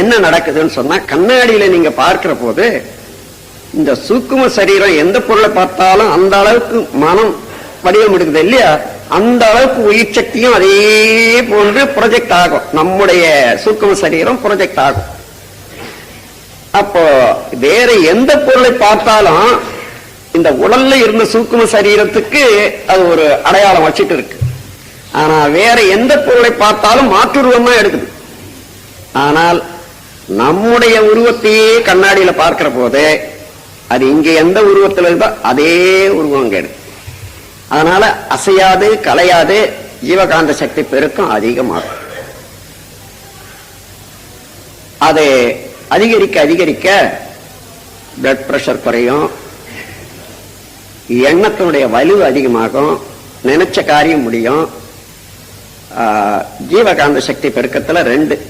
என்ன நடக்குதுன்னு சொன்னா கண்ணாடியில நீங்க பார்க்கிற போது இந்த சூக்கும சரீரம் எந்த பொருளை பார்த்தாலும் அந்த அளவுக்கு மனம் வடிவம் எடுக்குது இல்லையா? அந்த அளவுக்கு உயிர் சக்தியும் அதே போன்று ப்ரொஜெக்ட் ஆகும். நம்முடைய சூக்கும சரீரம் ப்ரொஜெக்ட் ஆகும். அப்போ வேற எந்த பொருளை பார்த்தாலும் இந்த உடல்ல இருந்த சூக்கும சரீரத்துக்கு அது ஒரு அடையாளம் வச்சுட்டு இருக்கு. ஆனா வேற எந்த பொருளை பார்த்தாலும் மாற்றுருவம் தான் எடுக்குது. ஆனால் நம்முடைய உருவத்தையே கண்ணாடியில பார்க்கிற போது அது இங்க எந்த உருவத்தில் இருந்தோ அதே உருவம் கேடு அதனால அசையாது கலையாது ஜீவகாந்த சக்தி பெருக்கம் அதிகமாகும். அது அதிகரிக்க அதிகரிக்க பிளட் பிரஷர் குறையும். எண்ணத்தினுடைய வலு அதிகமாகும். நினைச்ச காரியம் முடியும். ஆஹ், ஜீவகாந்த சக்தி பெருக்கத்துல ரெண்டு.